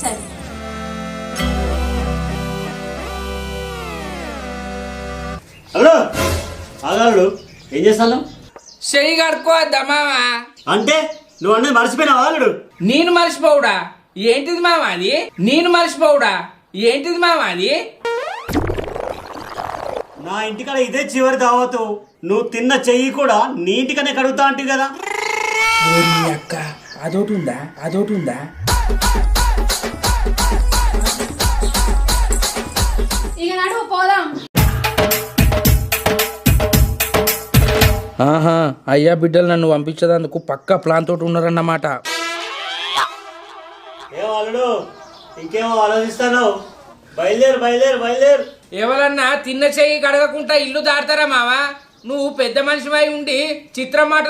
సరే. అల్లుడు ఆగాడు ఏం చేస్తాను చెయ్యి కడుక్కోవద్దా మామ అంటే నువ్వు అన్నది మర్చిపోయినావా అల్లుడు? నేను మర్చిపోవుడా? ఏంటిది మామ అది? నేను మర్చిపోవుడా? ఏంటిది మామ అది? నా ఇంటికాడ ఇదే చివరి దావతు. నువ్వు తిన్న చెయ్యి కూడా నీ ఇంటికనే కడుగుతా అంటివి కదా. అక్క అదోటి ఉందా? అదోటి ఉందా? ఇక నడువు పోదాం. ఆహా అయ్యా బిడ్డలు నన్ను పంపించేందుకు పక్క ప్లాన్ తోటి ఉన్నారన్నమాట. ఏమో అల్లుడు ఇంకేమో ఆలోచిస్తాను బయలుదేరు బయలుదేరు బయలుదేరు. ఎవరన్నా తిన్న చెయ్యి కడగకుండా ఇల్లు దాడతారా మావా? నువ్వు పెద్ద మనిషివై ఉండి చిత్రం మాట